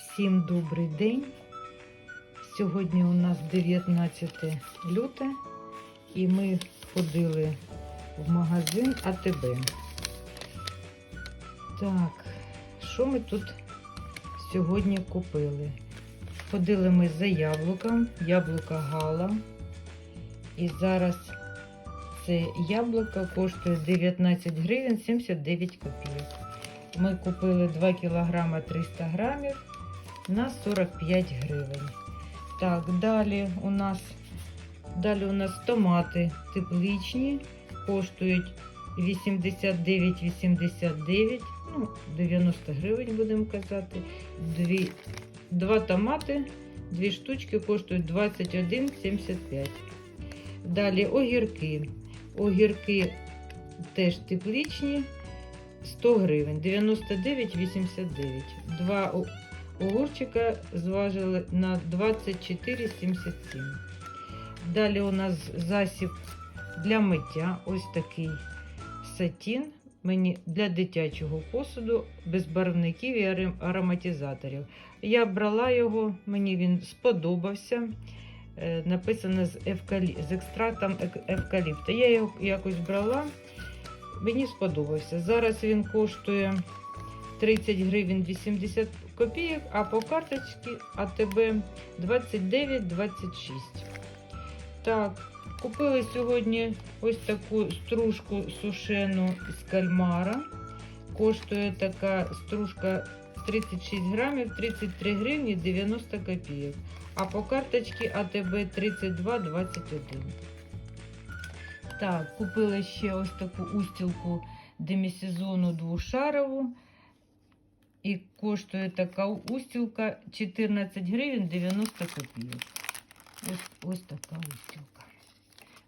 Всім добрий день. Сьогодні у нас 19 люте і ми ходили в магазин АТБ. Так, що ми тут сьогодні купили? Ходили ми за яблуком, яблука Гала. І зараз це яблуко коштує 19 гривень 79 копійок. Ми купили 2 кг 300 грамів на 45 гривень. Так, далі у нас далі у нас томати тепличні, коштують 89,89, ну, 90 гривень будемо казати. Дві, два томати, дві штучки коштують 21,75. Далі огірки. Огірки теж тепличні. 100 гривень, 99,89. Два огурчика зважили на 24,77. Далі у нас засіб для миття. Ось такий сатін. Мені для дитячого посуду, без барвників і ароматизаторів. Я брала його, мені він сподобався. Е, Написано з, евкалі... з екстрактом ек- евкаліпта. Я його якось брала. Мені сподобався. Зараз він коштує 30 гривень 80 копійок, а по карточці АТБ 29,26. Так, купили сьогодні ось таку стружку сушену з кальмара. Коштує така стружка 36 грамів 33 гривні 90 копійок. А по карточці АТБ 32,21. Так, купила ще ось таку устілку демісезону двошарову. І коштує така устілка 14 гривень 90 копійок. Ось, ось така устілка.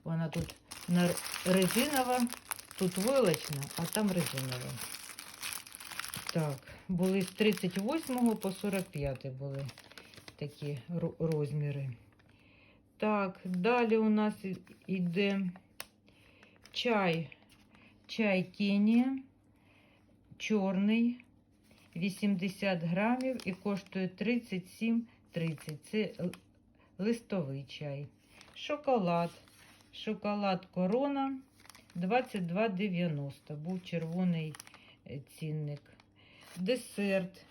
Вона тут резинова, тут войлочна, а там резинова. Так, були з 38 по 45 були такі ро- розміри. Так, далі у нас іде чай. Чай Кенія, чорний, 80 грамів і коштує 37,30. Це листовий чай. Шоколад. Шоколад Корона 22,90. Був червоний е, цінник. Десерт.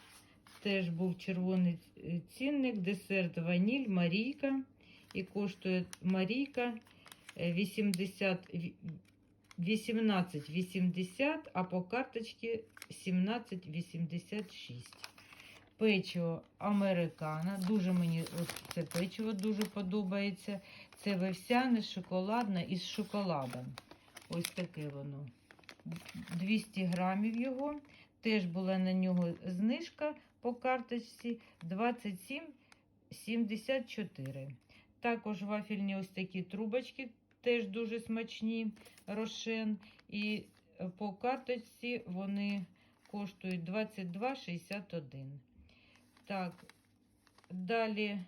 Теж був червоний е, цінник. Десерт ваніль, Марійка. І коштує Марійка е, 80, ві- 18,80, а по карточці 17,86. Печиво американо. Дуже мені от це печиво дуже подобається. Це вівсяне, шоколадне із шоколадом. Ось таке воно. 200 грамів його. Теж була на нього знижка по карточці 27,74. Також вафельні ось такі трубочки, теж дуже смачні, рошен. І по карточці вони коштують 22,61. Так, далі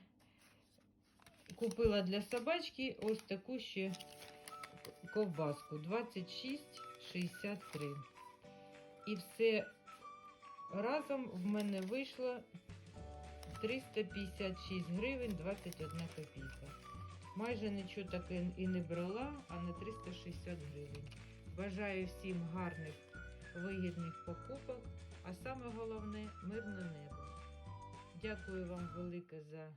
купила для собачки ось таку ще ковбаску 26,63. І все разом в мене вийшло 356 гривень 21 копійка. Майже нічого таке і не брала, а на 360 гривень. Бажаю всім гарних, вигідних покупок, а саме головне мирне небо. Дякую вам велике за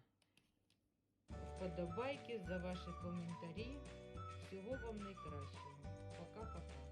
вподобайки, за ваші коментарі. Всього вам найкращого. Пока-пока.